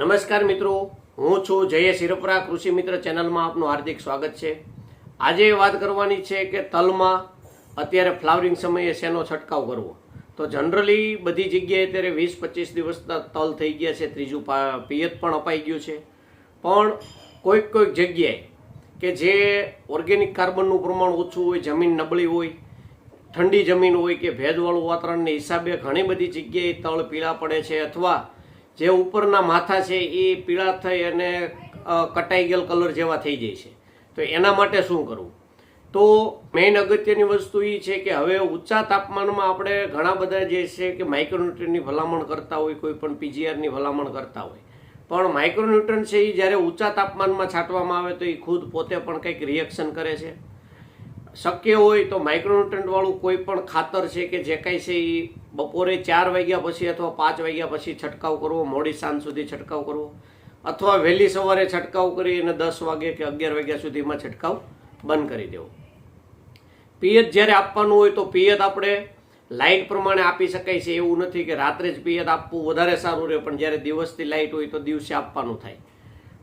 નમસ્કાર મિત્રો, હું છું જય શિરપરા કૃષિ મિત્ર ચેનલમાં આપનું હાર્દિક સ્વાગત છે. આજે વાત કરવાની છે કે તલમાં અત્યારે ફ્લાવરિંગ સમયે શેનો છંટકાવ કરવો? તો જનરલી બધી જગ્યાએ અત્યારે વીસ પચીસ દિવસના તલ થઈ ગયા છે, ત્રીજું પિયત પણ અપાઈ ગયું છે. પણ કોઈક કોઈક જગ્યાએ કે જે ઓર્ગેનિક કાર્બનનું પ્રમાણ ઓછું હોય, જમીન નબળી હોય, ઠંડી જમીન હોય કે ભેજવાળું વાતાવરણને હિસાબે ઘણી બધી જગ્યાએ તળ પીળા પડે છે અથવા જે ઉપરના માથા છે એ પીળા થઈ અને કટાઈ ગયેલ કલર જેવા થઈ જાય છે. તો એના માટે શું કરવું? તો મેઇન અગત્યની વસ્તુ એ છે કે હવે ઊંચા તાપમાનમાં આપણે ઘણા બધા જે છે કે માઇક્રોન્યુટ્રનની ભલામણ કરતા હોય, કોઈ પણ પીજીઆરની ભલામણ કરતા હોય. પણ માઇક્રોન્યુટ્રન છે એ જ્યારે ઊંચા તાપમાનમાં છાંટવામાં આવે તો એ ખુદ પોતે પણ કંઈક રિએક્શન કરે છે. શક્ય હોય તો માઇક્રોન્યુટ્રન્ટવાળું કોઈ પણ ખાતર છે કે જે કાંઈ છે એ બપોરે ચાર વાગ્યા પછી અથવા પાંચ વાગ્યા પછી છંટકાવ કરવો, મોડી સાંજ સુધી છંટકાવ કરવો, અથવા વહેલી સવારે છંટકાવ કરી અને દસ વાગે કે અગિયાર વાગ્યા સુધીમાં છંટકાવ બંધ કરી દેવો. પિયત જ્યારે આપવાનું હોય તો પિયત આપણે લાઇટ પ્રમાણે આપી શકાય છે એવું નથી કે રાત્રે જ પિયત આપવું વધારે સારું રહે, પણ જ્યારે દિવસથી લાઇટ હોય તો દિવસે આપવાનું થાય.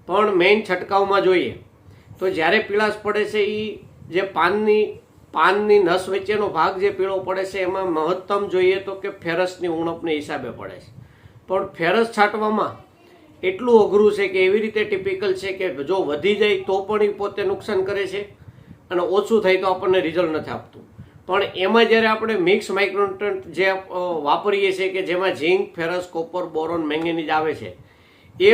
પણ મેઇન છંટકાવમાં જોઈએ તો જ્યારે પીળાશ પડે છે એ જે પાનની પાનની નસ વચ્ચેનો ભાગ જે પીળો પડે છે, એમાં મહત્તમ જોઈએ તો કે ફેરસની ઉણપને હિસાબે પડે છે. પણ ફેરસ છાંટવામાં એટલું અઘરું છે કે એવી રીતે ટિપિકલ છે કે જો વધી જાય તો પણ એ પોતે નુકસાન કરે છે અને ઓછું થાય તો આપણને રિઝલ્ટ નથી આપતું. પણ એમાં જ્યારે આપણે મિક્સ માઇક્રોન્યુટ્રન્ટ જે વાપરીએ છીએ કે જેમાં zinc ferrous copper boron manganese આવે છે, એ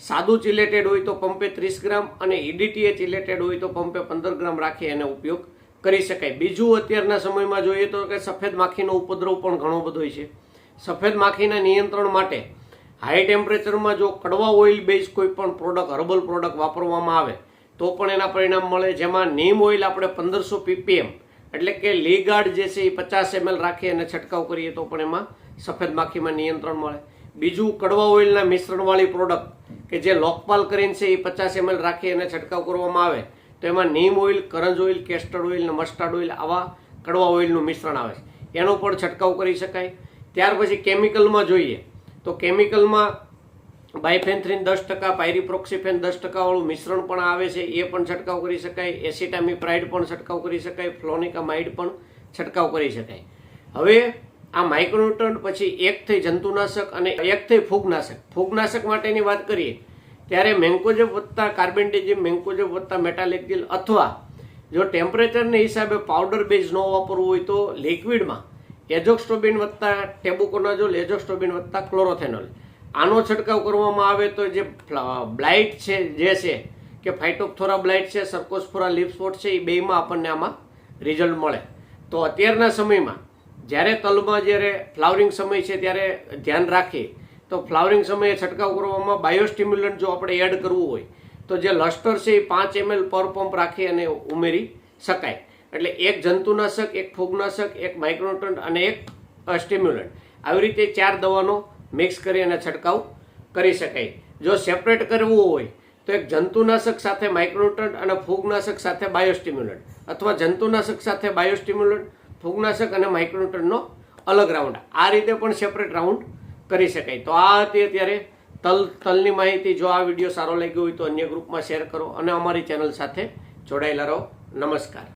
સાદું ચિલેટેડ હોય તો પંપે ત્રીસ ગ્રામ અને ઈડીટીએ ચિલેટેડ હોય તો પંપે પંદર ગ્રામ રાખી એનો ઉપયોગ કરી શકાય. બીજું અત્યારના સમયમાં જોઈએ તો કે સફેદ માખીનો ઉપદ્રવ પણ ઘણો બધો છે. સફેદ માખીના નિયંત્રણ માટે હાઈ ટેમ્પરેચરમાં જો કડવા ઓઇલ બેઝ કોઈ પણ પ્રોડક્ટ હર્બલ પ્રોડક્ટ વાપરવામાં આવે, તો પણ એના પરિણામ મળે. જેમાં નીમ ઓઇલ આપણે પંદરસો પીપીએમ એટલે કે લીગાર્ડ જે છે એ પચાસ એમએલ રાખી અને છંટકાવ કરીએ તો પણ એમાં સફેદ માખીમાં નિયંત્રણ મળે. બીજું કડવા ઓઇલના મિશ્રણવાળી પ્રોડક્ટ કે જે લોકપાલ કરીને છે એ પચાસ એમએલ રાખી અને છંટકાવ કરવામાં આવે, તો એમાં neem oil, karanj oil castor oil અને મસ્ટર્ડ ઓઇલ, આવા કડવા ઓઇલનું મિશ્રણ આવે છે. એનો પણ છંટકાવ કરી શકાય. ત્યાર પછી કેમિકલમાં જોઈએ, તો કેમિકલમાં બાયફેન્થ્રીન દસ ટકા, પાયરીપ્રોક્સિફેન દસ ટકાવાળું મિશ્રણ પણ આવે છે, એ પણ છંટકાવ કરી શકાય. એસિટામિપ્રાઇડ પણ છંટકાવ કરી શકાય. ફ્લોનિકામાઇડ પણ છંટકાવ કરી શકાય. હવે આ માઇક્રોન્યુટ્રન્ટ પછી એક થઈ જંતુનાશક અને એક થઈ ફૂગનાશક. ફૂગનાશક માટેની વાત કરીએ, ત્યારે મેન્કોજેબ વત્તા કાર્બેન્ડિઝમ મેન્કોજેબ વત્તા મેટાલેક્ઝિલ અથવા જો ટેમ્પરેચરને હિસાબે પાવડર બેઝ ન વાપરવું હોય તો લિક્વિડમાં એજોક્સ્ટોબિન વત્તા ટેબુકોનાઝોલ એજોક્સ્ટોબિન વત્તા ક્લોરોથેનોલ આનો છંટકાવ કરવામાં આવે તો જે બ્લાઇટ છે, જે છે કે ફાઇટોપ્થોરા બ્લાઇટ છે સર્કોસ્ફોરા લીફ સ્પોટ છે, એ બેયમાં આપણને આમાં રિઝલ્ટ મળે. તો અત્યારના સમયમાં જ્યારે તલમાં જ્યારે ફ્લાવરિંગ સમય છે ત્યારે ધ્યાન રાખીએ, તો ફ્લાવરિંગ સમયે છંટકાવ કરવામાં બાયોસ્ટિમ્યુલન્ટ જો આપણે એડ કરવું હોય, તો જે લસ્ટર છે એ પાંચ એમએલ પર પંપ રાખી અને ઉમેરી શકાય. એટલે એક જંતુનાશક, એક ફૂગનાશક, એક માઇક્રોન્યુટ્રન્ટ અને એક સ્ટિમ્યુલન્ટ. આવી રીતે ચાર દવાનો મિક્સ કરી અને છંટકાવ કરી શકાય. જો સેપરેટ કરવું હોય, તો એક જંતુનાશક સાથે માઇક્રોન્યુટ્રન્ટ અને ફૂગનાશક સાથે બાયોસ્ટિમ્યુલન્ટ. અથવા જંતુનાશક સાથે બાયોસ્ટિમ્યુલન્ટ ફૂગનાશક અને માઇક્રોન્યુટ્રનનો અલગ રાઉન્ડ આ રીતે પણ સેપરેટ રાઉન્ડ કરી શકાય. તો આ હતી અત્યારે તલ, તલની માહિતી. જો આ વીડિયો સારો લાગ્યો હોય તો અન્ય ગ્રુપમાં શેર કરો અને અમારી ચેનલ સાથે જોડાયેલા રહો. નમસ્કાર.